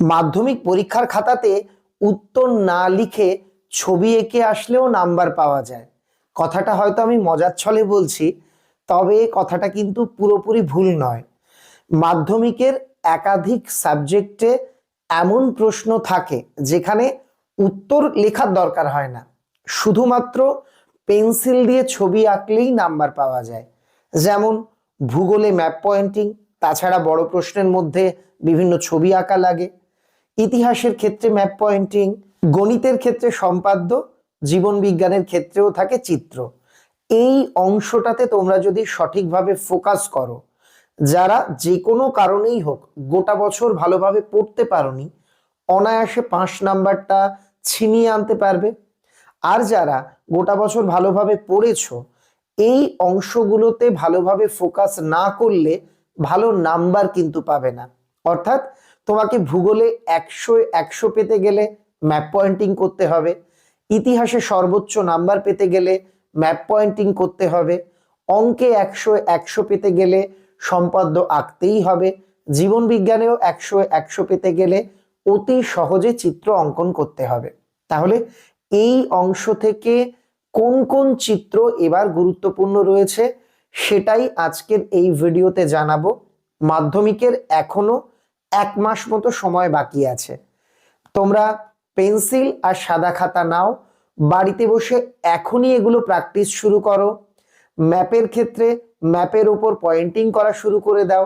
মাধ্যমিক পরীক্ষার খাতাতে উত্তর না লিখে ছবি এঁকে আসলেও নাম্বার পাওয়া যায়। কথাটা হয়তো আমি মজার ছলে বলছি, তবে কথাটা কিন্তু পুরোপুরি ভুল নয়। মাধ্যমিকের একাধিক সাবজেক্টে এমন প্রশ্ন থাকে, যেখানে উত্তর লেখার দরকার হয় না। শুধুমাত্র পেন্সিল দিয়ে ছবি আঁকলেই নাম্বার পাওয়া যায়। যেমন ভূগোলে ম্যাপ পয়েন্টিং, তাছাড়া বড় প্রশ্নের মধ্যে বিভিন্ন ছবি আঁকা লাগে। ইতিহাসের ক্ষেত্রে ম্যাপ পয়েন্টিং গণিতের ক্ষেত্রে সম্পাদ্য, জীবন বিজ্ঞানের ক্ষেত্রেও থাকে চিত্র। এই অংশটাতে তোমরা যদি সঠিকভাবে ফোকাস করো, যারা যে কোনো কারণেই হোক গোটা বছর ভালোভাবে পড়তে পারোনি, অনায়াসে পাঁচ নাম্বারটা ছিনিয়ে আনতে পারবে। আর যারা গোটা বছর ভালোভাবে পড়েছো, এই অংশগুলোতে ভালোভাবে ফোকাস না করলে ভালো নাম্বার কিন্তু পাবে না। অর্থাৎ তোমাকে ভূগোলে একশো একশো পেতে গেলে ম্যাপ পয়েন্টিং করতে হবে। ইতিহাসে সর্বোচ্চ নাম্বার পেতে গেলে ম্যাপ পয়েন্টিং করতে হবে। অঙ্কে একশো একশো পেতে গেলে সম্পাদ্য আঁকতেই হবে। জীবন বিজ্ঞানেও একশো একশো পেতে গেলে অতি সহজে চিত্র অঙ্কন করতে হবে। তাহলে এই অংশ থেকে কোন কোন চিত্র এবার গুরুত্বপূর্ণ রয়েছে, সেটাই আজকের এই ভিডিওতে জানাব। মাধ্যমিকের এখনও এক মাস মতো সময় বাকি আছে। তোমরা পেন্সিল আর সাদা খাতা নাও, বাড়িতে বসে এখনই এগুলো প্র্যাকটিস শুরু করো। ম্যাপের ক্ষেত্রে ম্যাপের উপর পয়েন্টিং করা শুরু করে দাও।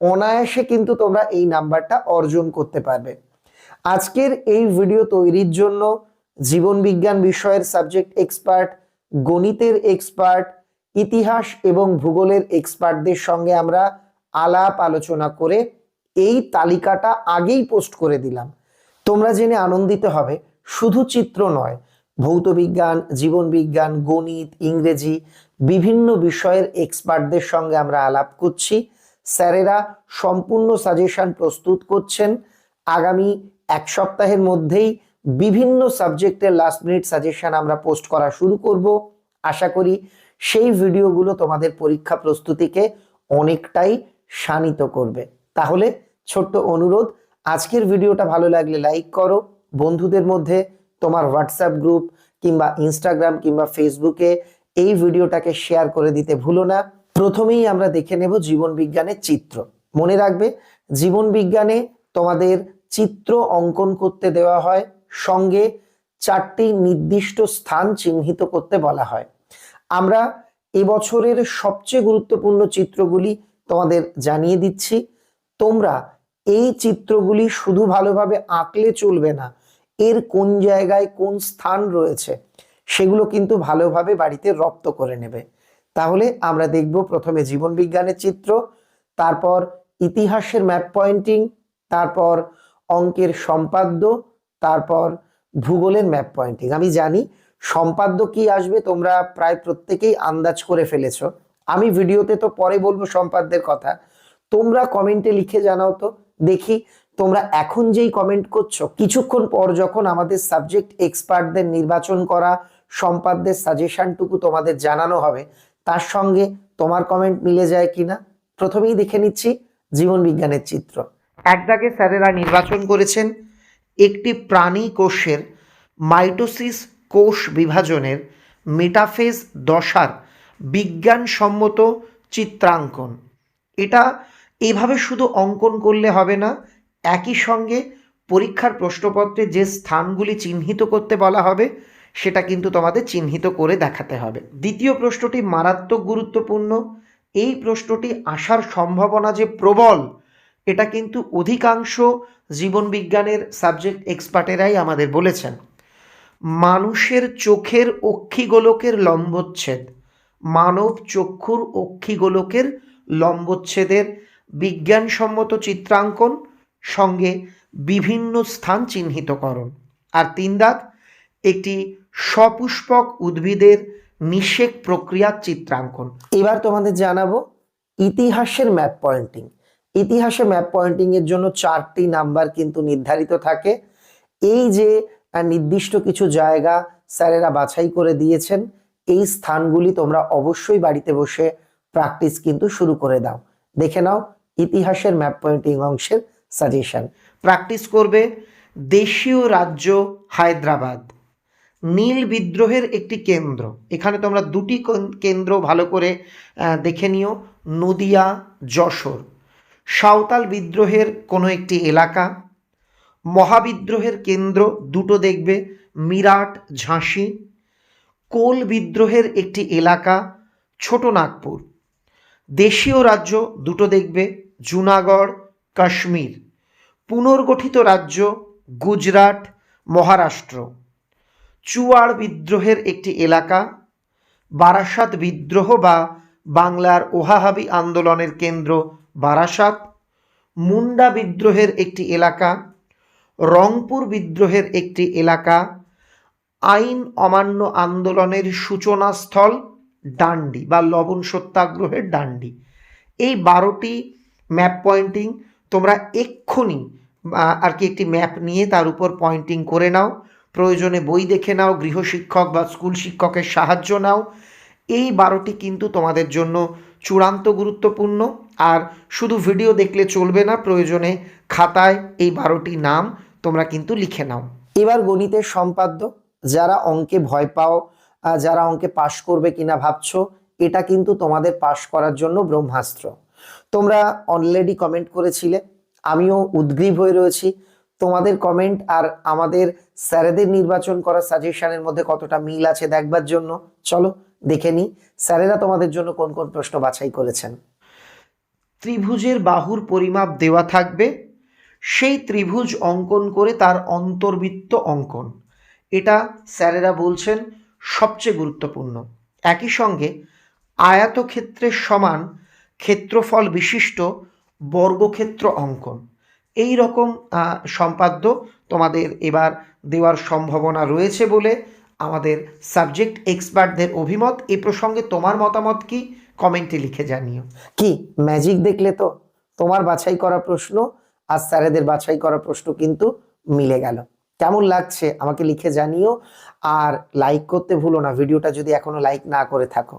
অনায়াসে কিন্তু তোমরা এই নাম্বারটা অর্জন করতে পারবে। আজকের এই ভিডিও তৈরির জন্য জীবন বিজ্ঞান বিষয়ের সাবজেক্ট এক্সপার্ট, গণিতের এক্সপার্ট, ইতিহাস এবং ভূগোলের এক্সপার্টদের সঙ্গে আমরা আলাপ আলোচনা করে এই তালিকাটা আগেই পোস্ট করে দিলাম। তোমরা জেনে আনন্দিত হবে, শুধু চিত্র নয়, ভৌত বিজ্ঞান, জীবন বিজ্ঞান, গণিত, ইংরেজি, বিভিন্ন বিষয়ের এক্সপার্টদের সঙ্গে আমরা আলাপ করছি। স্যারেরা সম্পূর্ণ সাজেশন প্রস্তুত করছেন। আগামী এক সপ্তাহের মধ্যেই বিভিন্ন সাবজেক্টের লাস্ট মিনিট সাজেশন আমরা পোস্ট করা শুরু করব। আশা করি সেই ভিডিওগুলো তোমাদের পরীক্ষা প্রস্তুতিকে অনেকটাই শানিত করবে। তাহলে ছোট্ট অনুরোধ, আজকের ভিডিওটা ভালো লাগলে লাইক করো। বন্ধুদের মধ্যে তোমার হোয়াটসঅ্যাপ গ্রুপ কিংবা ইনস্টাগ্রাম কিংবা ফেসবুকে এই ভিডিওটাকে শেয়ার করে দিতে ভুলো না। প্রথমেই আমরা দেখে নেব জীবন বিজ্ঞানের চিত্র। মনে রাখবে, জীবন বিজ্ঞানে তোমাদের চিত্র অঙ্কন করতে দেওয়া হয়, সঙ্গে চারটি নির্দিষ্ট স্থান চিহ্নিত করতে বলা হয়। আমরা এবছরের সবচেয়ে গুরুত্বপূর্ণ চিত্রগুলি তোমাদের জানিয়ে দিচ্ছি। তোমরা এই চিত্রগুলি শুধু ভালোভাবে আঁকলে চলবে না। এর কোন জায়গায় কোন স্থান রয়েছে সেগুলো কিন্তু ভালোভাবে বাড়িতে রপ্ত করে নেবে। তাহলে আমরা দেখব প্রথমে জীবন বিজ্ঞানের চিত্র, তারপর ইতিহাসের ম্যাপ পয়েন্টিং, তারপর অঙ্কের সম্পাদ্য, তারপর ভূগোলের ম্যাপ পয়েন্টিং। আমি জানি সম্পাদ্য কি আসবে, তোমরা প্রায় প্রত্যেকেই আন্দাজ করে ফেলেছো। আমি ভিডিওতে তো পরে বলব সম্পাদ্যের কথা। তোমরা কমেন্টে লিখে জানাও তো, দেখি তোমরা এখন যেই কমেন্ট করছ, কিছুক্ষণ পর যখন আমাদের সাবজেক্ট এক্সপার্টদের নির্বাচন করা, সম্পাদদের সাজেশনটুকু তোমাদের জানানো হবে, তার সঙ্গে তোমার কমেন্ট মিলে যায় কিনা, প্রথমেই দেখে নিচ্ছি জীবন বিজ্ঞানের চিত্র। এক দাগে স্যারেরা নির্বাচন করেছেন, একটি প্রাণী কোষের মাইটোসিস কোষ বিভাজনের মেটাফেজ দশার বিজ্ঞানসম্মত চিত্রাঙ্কন। এটা এভাবে শুধু অঙ্কন করলে হবে না, একই সঙ্গে পরীক্ষার প্রশ্নপত্রে যে স্থানগুলি চিহ্নিত করতে বলা হবে, সেটা কিন্তু তোমাদের চিহ্নিত করে দেখাতে হবে। দ্বিতীয় প্রশ্নটি মারাত্মক গুরুত্বপূর্ণ। এই প্রশ্নটি আসার সম্ভাবনা যে প্রবল, এটা কিন্তু অধিকাংশ জীবন বিজ্ঞানের সাবজেক্ট এক্সপার্টেরাই আমাদের বলেছেন। মানুষের চোখের অক্ষিগোলকের লম্বচ্ছেদ, মানব চক্ষুর অক্ষিগোলকের লম্বচ্ছেদের বিজ্ঞানসম্মত চিত্রাঙ্কন, সঙ্গে বিভিন্ন স্থান চিহ্নিতকরণ। আর তিন দাগ একটি সপুষ্পক উদ্ভিদের নিষেক প্রক্রিয়ার চিত্রাঙ্কন। এবার তোমাদের জানাব ইতিহাসের ম্যাপ পয়েন্টিং। ইতিহাসে ম্যাপ পয়েন্টিং এর জন্য চারটি নাম্বার কিন্তু নির্ধারিত থাকে। এই যে নির্দিষ্ট কিছু জায়গা স্যারেরা বাছাই করে দিয়েছেন, এই স্থানগুলি তোমরা অবশ্যই বাড়িতে বসে প্র্যাকটিস কিন্তু শুরু করে দাও। দেখে নাও ইতিহাসের ম্যাপ পয়েন্টিং অংশের সাজেশন প্র্যাকটিস করবে দেশীয় রাজ্য হায়দ্রাবাদ। নীল বিদ্রোহের একটি কেন্দ্র। এখানে তোমরা দুটি কেন- কেন্দ্র ভালো করে দেখে নিও। নদিয়া, যশোর। সাঁওতাল বিদ্রোহের কোনো একটি এলাকা। মহাবিদ্রোহের কেন্দ্র দুটো দেখবে। মিরাট, ঝাঁসি। কোল বিদ্রোহের একটি এলাকা, ছোট নাগপুর। দেশীয় রাজ্য দুটো দেখবে। জুনাগড়, কাশ্মীর। পুনর্গঠিত রাজ্য গুজরাট, মহারাষ্ট্র। চুয়াড় বিদ্রোহের একটি এলাকা, বারাসাত বিদ্রোহ বা বাংলার ওহাহাবি আন্দোলনের কেন্দ্র বারাসাত। মুন্ডা বিদ্রোহের একটি এলাকা, রংপুর বিদ্রোহের একটি এলাকা, আইন অমান্য আন্দোলনের সূচনাস্থল ডান্ডি বা লবণ সত্যাগ্রহের ডান্ডি। এই বারোটি ম্যাপ পয়েন্টিং তোমরা এক্ষুনি আর কি একটি ম্যাপ নিয়ে তার উপর পয়েন্টিং করে নাও। প্রয়োজনে বই দেখে নাও, গৃহশিক্ষক বা স্কুল শিক্ষকের সাহায্য নাও। এই বারোটি কিন্তু তোমাদের জন্য চূড়ান্ত গুরুত্বপূর্ণ। আর শুধু ভিডিও দেখলে চলবে না, প্রয়োজনে খাতায় এই বারোটি নাম তোমরা কিন্তু লিখে নাও। এবার গণিতের সম্পাদ্য, যারা অঙ্কে ভয় পাও যারা অঙ্কে পাশ করবে কিনা ভাবছ, এটা কিন্তু তোমাদের পাশ করার জন্য ব্রহ্মাস্ত্র। তোমরা অলরেডি কমেন্ট করেছিলে, আমিও উদ্গ্রীব হয়ে রয়েছি। তোমাদের কমেন্ট আর আমাদের স্যারেদের নির্বাচন করা সাজেশনের মধ্যে কতটা মিল আছে দেখবার জন্য, চলো দেখে নিই, স্যারেরা তোমাদের জন্য কোন কোন প্রশ্ন বাছাই করেছেন। ত্রিভুজের বাহুর পরিমাপ দেওয়া থাকবে, সেই ত্রিভুজ অঙ্কন করে তার অন্তর্বৃত্ত অঙ্কন। এটা স্যারেরা বলছেন সবচেয়ে গুরুত্বপূর্ণ। একই সঙ্গে আয়তক্ষেত্রের সমান ক্ষেত্রফল বিশিষ্ট বর্গক্ষেত্র অঙ্কন। এই রকম সম্পাদ্য তোমাদের এবার দেওয়ার সম্ভাবনা রয়েছে বলে আমাদের সাবজেক্ট এক্সপার্টদের অভিমত। এ প্রসঙ্গে তোমার মতামত কি? কমেন্টে লিখে জানিও। কি? ম্যাজিক দেখলে তো? তোমার বাছাই করা প্রশ্ন আর স্যারেদের বাছাই করা প্রশ্ন কিন্তু মিলে গেল। কেমন লাগছে আমাকে লিখে জানিও। আর লাইক করতে ভুলো না, ভিডিওটা যদি এখনও লাইক না করে থাকো।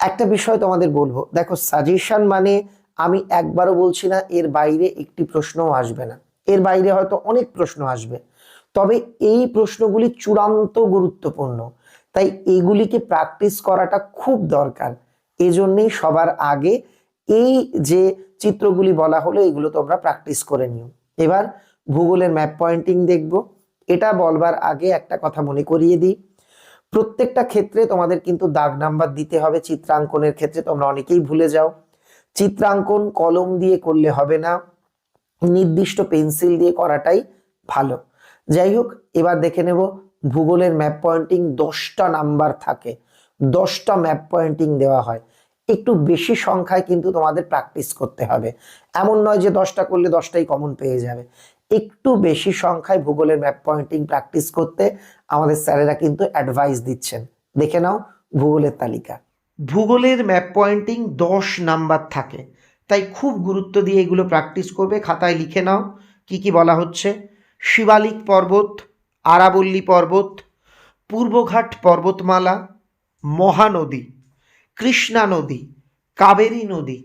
একটা বিষয় তোমাদের বলব। দেখো সাজেশন মানে আমি একবারও বলছি না, এর বাইরে একটি প্রশ্নও আসবে না। এর বাইরে হয়তো অনেক প্রশ্ন আসবে। তবে এই প্রশ্নগুলি চূড়ান্ত গুরুত্বপূর্ণ। তাই এগুলিকে প্র্যাকটিস করাটা খুব দরকার। এজন্যই সবার আগে এই যে চিত্রগুলি বলা হলো, এগুলো তোমরা প্র্যাকটিস করে নিও। এবার ভূগোলের ম্যাপ পয়েন্টিং দেখব। এটা বলবার আগে একটা কথা মনে করিয়ে দিই। প্রত্যেকটা ক্ষেত্রে তোমাদের কিন্তু দাগ নাম্বার দিতে হবে চিত্রাঙ্কনের ক্ষেত্রে, তোমরা অনেকেই ভুলে যাও। চিত্রাঙ্কন কলম দিয়ে করলে হবে না, নির্দিষ্ট পেন্সিল দিয়ে করাটাই ভালো। যাই হোক, এবার দেখে নেব ভূগোলের ম্যাপ পয়েন্টিং, দশটা নাম্বার থাকে, দশটা ম্যাপ পয়েন্টিং দেওয়া হয়। একটু বেশি সংখ্যায় কিন্তু তোমাদের প্র্যাকটিস করতে হবে। এমন নয় যে দশটা করলে দশটাই কমন পেয়ে যাবে। একটু বেশি সংখ্যায় ভূগোলের ম্যাপ পয়েন্টিং প্র্যাকটিস করতে আমাদের স্যারেরা কিন্তু অ্যাডভাইস দিচ্ছেন। দেখে নাও ভূগোলের তালিকা। ভূগোলের ম্যাপ পয়েন্টিং দশ নাম্বার থাকে। তাই খুব গুরুত্ব দিয়ে এগুলো প্র্যাকটিস করবে, খাতায় লিখে নাও কি কি বলা হচ্ছে। শিবালিক পর্বত, আরাবল্লী পর্বত, পূর্বঘাট পর্বতমালা, মহানদী, কৃষ্ণা নদী, কাবেরী নদী,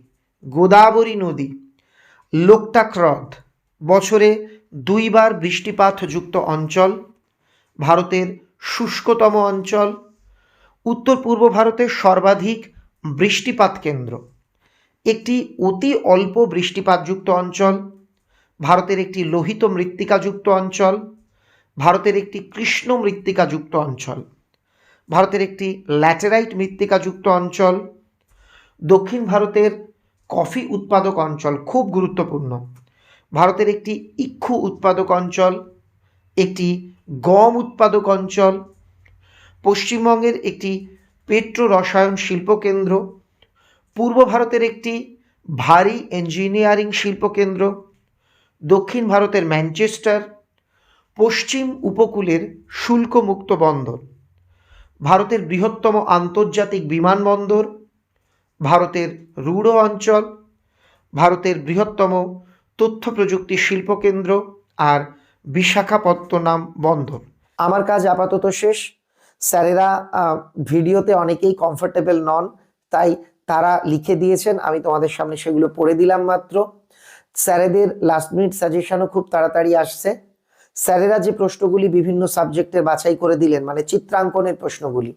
গোদাবরী নদী, লোকটাক হ্রদ, বছরে দুইবার বৃষ্টিপাতযুক্ত অঞ্চল, ভারতের শুষ্কতম অঞ্চল, উত্তর পূর্ব ভারতের সর্বাধিক বৃষ্টিপাত কেন্দ্র। একটি অতি অল্প বৃষ্টিপাতযুক্ত অঞ্চল, ভারতের একটি লোহিত মৃত্তিকাযুক্ত অঞ্চল, ভারতের একটি কৃষ্ণ মৃত্তিকাযুক্ত অঞ্চল, ভারতের একটি ল্যাটেরাইট মৃত্তিকাযুক্ত অঞ্চল, দক্ষিণ ভারতের কফি উৎপাদক অঞ্চল খুব গুরুত্বপূর্ণ। ভারতের একটি ইক্ষু উৎপাদক অঞ্চল, একটি গম উৎপাদক অঞ্চল, পশ্চিমবঙ্গের একটি পেট্রো রসায়ন শিল্পকেন্দ্র পূর্ব ভারতের একটি ভারী ইঞ্জিনিয়ারিং শিল্পকেন্দ্র দক্ষিণ ভারতের ম্যানচেস্টার পশ্চিম উপকূলের শুল্কমুক্ত বন্দর, ভারতের বৃহত্তম আন্তর্জাতিক বিমানবন্দর, ভারতের রুড়ো অঞ্চল, ভারতের বৃহত্তম তথ্য প্রযুক্তি শিল্পকেন্দ্র আর বিশাখাপত্তনাম বন্দর। আমার কাজ আপাতত শেষ। স্যারেরা ভিডিওতে অনেকেই কমফোর্টেবল নন, তাই তারা লিখে দিয়েছেন, আমি তোমাদের সামনে সেগুলো পড়ে দিলাম মাত্র। স্যারেদের লাস্ট মিনিট সাজেশনও খুব তাড়াতাড়ি আসছে। স্যারেরা যে প্রশ্নগুলি বিভিন্ন সাবজেক্টের বাছাই করে দিলেন মানে চিত্রাঙ্কনের প্রশ্নগুলি,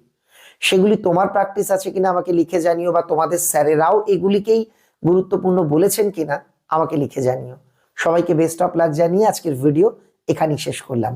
সেগুলি তোমার প্র্যাকটিস আছে কিনা আমাকে লিখে জানিও বা তোমাদের স্যারেরাও এগুলিকেই গুরুত্বপূর্ণ বলেছেন কিনা। আমাকে লিখে জানিও। সবাইকে বেস্ট অফ লাক জানিয়ে আজকের ভিডিও এখানেই শেষ করলাম।